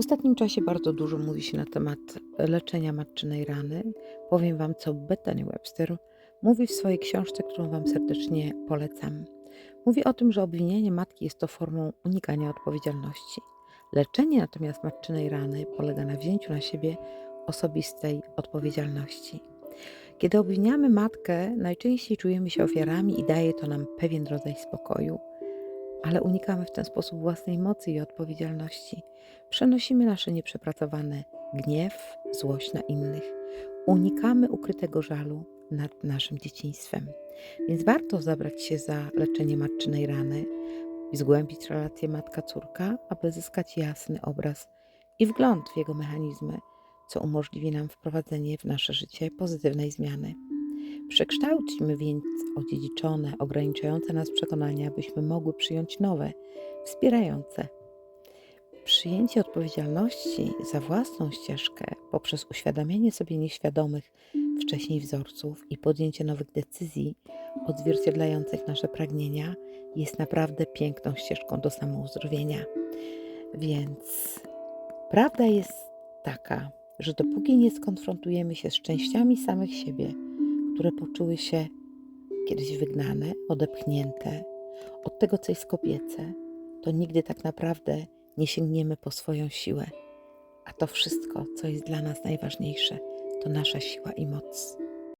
ostatnim czasie bardzo dużo mówi się na temat leczenia matczynej rany. Powiem Wam, co Bethany Webster mówi w swojej książce, którą Wam serdecznie polecam. Mówi o tym, że obwinienie matki jest to formą unikania odpowiedzialności. Leczenie natomiast matczynej rany polega na wzięciu na siebie osobistej odpowiedzialności. Kiedy obwiniamy matkę, najczęściej czujemy się ofiarami i daje to nam pewien rodzaj spokoju, ale unikamy w ten sposób własnej mocy i odpowiedzialności. Przenosimy nasze nieprzepracowane gniew, złość na innych. Unikamy ukrytego żalu nad naszym dzieciństwem. Więc warto zabrać się za leczenie matczynej rany i zgłębić relację matka-córka, aby zyskać jasny obraz i wgląd w jego mechanizmy, co umożliwi nam wprowadzenie w nasze życie pozytywnej zmiany. Przekształćmy więc odziedziczone, ograniczające nas przekonania, abyśmy mogły przyjąć nowe, wspierające. Przyjęcie odpowiedzialności za własną ścieżkę poprzez uświadamianie sobie nieświadomych wcześniej wzorców i podjęcie nowych decyzji odzwierciedlających nasze pragnienia jest naprawdę piękną ścieżką do samouzdrowienia. Więc prawda jest taka, że dopóki nie skonfrontujemy się z częściami samych siebie, które poczuły się kiedyś wygnane, odepchnięte od tego, co jest kobiece, to nigdy tak naprawdę nie sięgniemy po swoją siłę. A to wszystko, co jest dla nas najważniejsze, to nasza siła i moc.